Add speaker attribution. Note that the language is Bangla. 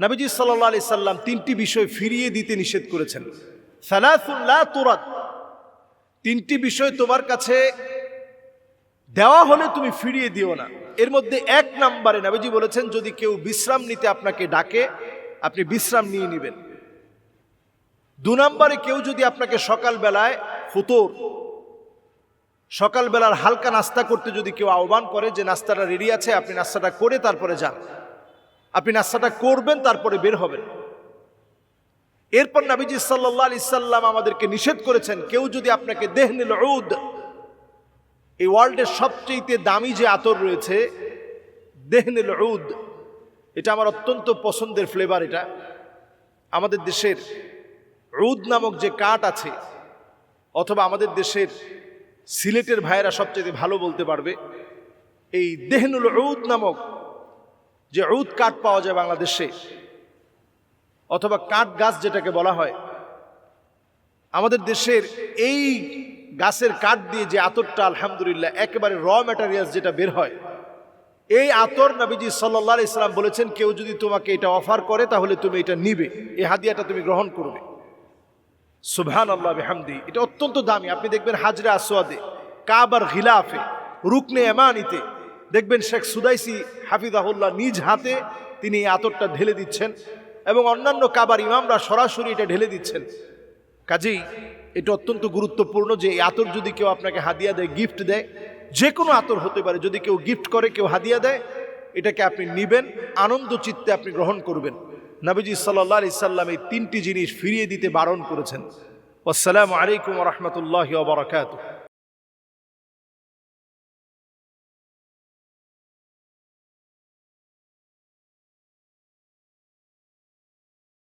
Speaker 1: নবীজি সাল্লাহ আলি সাল্লাম তিনটি বিষয় ফিরিয়ে দিতে নিষেধ করেছেন। সালাসুল্লাহ তুরাত তিনটি বিষয় তোমার কাছে দেওয়া হলে তুমি ফিরিয়ে দিও না। এর মধ্যে এক নাম্বারে নবীজি বলেছেন, যদি কেউ বিশ্রাম নিতে আপনাকে ডাকে, আপনি বিশ্রাম নিয়ে নেবেন। দু নম্বরে কেউ যদি আপনাকে সকালবেলায় ফুতোর, সকালবেলার হালকা নাস্তা করতে যদি কেউ আহ্বান করে যে, নাস্তাটা রেডি আছে, আপনি নাস্তাটা করে তারপরে যান। আপনি নাস্তাটা করবেন, তারপরে বের হবেন। এরপর নাবিজি সাল্লাহ আলি সাল্লাম আমাদেরকে নিষেধ করেছেন, কেউ যদি আপনাকে দেহনিল উদ, এই ওয়ার্ল্ডের সবচেয়ে দামি যে আতর রয়েছে, দেহনিল উদ, এটা আমার অত্যন্ত পছন্দের ফ্লেভার এটা। আমাদের দেশের উদ নামক যে কাঠ আছে, অথবা আমাদের দেশের সিলেটের ভাইয়েরা সবচেয়ে ভালো বলতে পারবে, এই দেহনুল উদ নামক যে উদ কাঠ পাওয়া যায় বাংলাদেশে, অথবা কাঠ গাছ যেটাকে বলা হয়, আমাদের দেশের এই গাছের কাঠ দিয়ে যে আতরটা আলহামদুলিল্লাহ একেবারে র ম্যাটেরিয়ালস যেটা বের হয়, এই আতর নবীজি সাল্লাহ ইসলাম বলেছেন, কেউ যদি তোমাকে এটা অফার করে, তাহলে তুমি এটা নিবে। এই হাদিয়াটা তুমি গ্রহণ করবে। সুবহান আল্লাহ হামদি এটা অত্যন্ত দামি। আপনি দেখবেন হাজরা আসোয়াদে কাবার গিলাফে রুকনে এমানিতে দেখবেন শেখ সুদাইসি হাফিজাহুল্লাহ নিজ হাতে তিনি এই আতরটা ঢেলে দিচ্ছেন এবং অন্যান্য কাবার ইমামরা সরাসরি এটা ঢেলে দিচ্ছেন। কাজেই এটা অত্যন্ত গুরুত্বপূর্ণ যে এই আতর যদি কেউ আপনাকে হাদিয়া দেয় গিফট দেয় যে কোনো আতর হতে পারে, যদি কেউ গিফট করে, কেউ হাদিয়া দেয়, এটাকে আপনি নিবেন, আনন্দ চিত্তে আপনি গ্রহণ করবেন। নবীজি সাল্লাহ আলি সাল্লাম এই তিনটি জিনিস ফিরিয়ে দিতে বারণ করেছেন। আসসালামু আলাইকুম রহমতুল্লাহ বারকাত